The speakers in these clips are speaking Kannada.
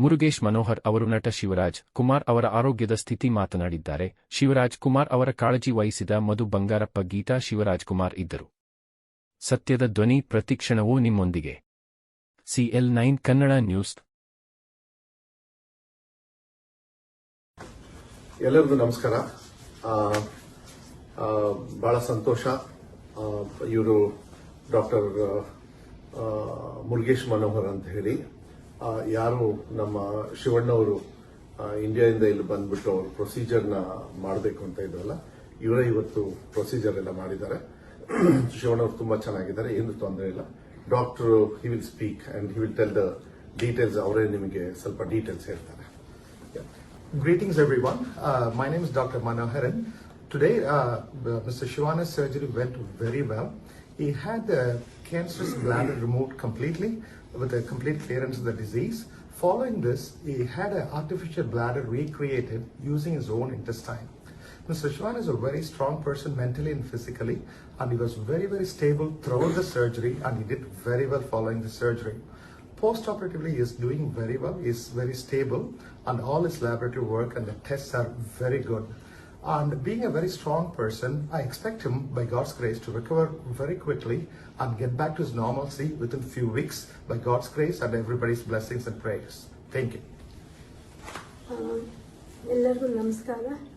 ಮುರುಗೇಶ್ ಮನೋಹರ್ ಅವರು ನಟ ಶಿವರಾಜ್ ಕುಮಾರ್ ಅವರ ಆರೋಗ್ಯದ ಸ್ಥಿತಿ ಮಾತನಾಡಿದ್ದಾರೆ. ಶಿವರಾಜ್ ಕುಮಾರ್ ಅವರ ಕಾಳಜಿ ವಹಿಸಿದ ಮಧು ಬಂಗಾರಪ್ಪ ಗೀತಾ ಶಿವರಾಜ್ ಕುಮಾರ್ ಇದ್ದರು. ಸತ್ಯದ ಧ್ವನಿ ಪ್ರತಿಕ್ಷಣವೂ ನಿಮ್ಮೊಂದಿಗೆ. CL nine Kannada news. ಎಲ್ಲರಿಗೂ ನಮಸ್ಕಾರ. ಬಹಳ ಸಂತೋಷ. ಇವರು ಡಾಕ್ಟರ್ ಮುರುಗೇಶ್ ಮನೋಹರ್ ಅಂತ ಹೇಳಿ. ಯಾರು ನಮ್ಮ ಶಿವಣ್ಣವರು ಅವರು ಇಂಡಿಯಾದಿಂದ ಇಲ್ಲಿ ಬಂದ್ಬಿಟ್ಟು ಅವರು ಪ್ರೊಸೀಜರ್ನ ಮಾಡಬೇಕು ಅಂತ ಇದ್ರಲ್ಲ ಇವರೇ ಇವತ್ತು ಪ್ರೊಸೀಜರ್ ಎಲ್ಲ ಮಾಡಿದ್ದಾರೆ ಶಿವಣ್ಣವ್ರು ತುಂಬಾ ಚೆನ್ನಾಗಿದ್ದಾರೆ ಏನು ತೊಂದರೆ ಇಲ್ಲ doctor he will speak and he will tell the details ಅವರೇ ನಿಮಗೆ ಸ್ವಲ್ಪ ಡೀಟೇಲ್ಸ್ ಹೇಳ್ತಾರೆ Greetings, everyone. Uh, my name is Dr. Manoharan. Today, uh, Mr. Shivana's surgery went very well. He had the cancerous bladder removed completely with a complete clearance of the disease. Following this, he had an artificial bladder recreated using his own intestine. Mr. Shivana is a very strong person mentally and physically, and he was very, very stable throughout the surgery, and he did very well following the surgery. Post-operatively, he is doing very well. He is very stable, and all his laboratory work and the tests are very good. And being a very strong person, I expect him, by God's grace, to recover very quickly and get back to his normalcy within few weeks, by God's grace and everybody's blessings and prayers. Thank you. ಆ, ಎಲ್ಲರಿಗೂ ನಮಸ್ಕಾರ ಆ,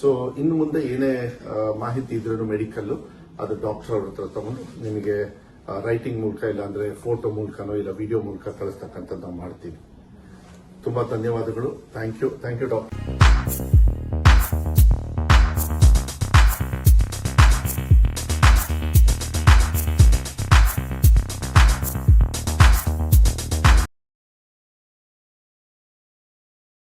ಸೊ ಇನ್ನು ಮುಂದೆ ಏನೇ ಮಾಹಿತಿ ಇದ್ರೂ ಮೆಡಿಕಲ್ ಅದು ಡಾಕ್ಟರ್ ಅವ್ರ ಹತ್ರ ತಗೊಂಡು ನಿಮಗೆ ರೈಟಿಂಗ್ ಮೂಲಕ ಇಲ್ಲ ಅಂದ್ರೆ ಫೋಟೋ ಮೂಲಕನೋ ಇಲ್ಲ ವಿಡಿಯೋ ಮೂಲಕ ಕಳಿಸ್ತಕ್ಕಂಥದ್ದು ನಾವು ಮಾಡ್ತೀವಿ. ತುಂಬಾ ಧನ್ಯವಾದಗಳು. Thank you thank you doctor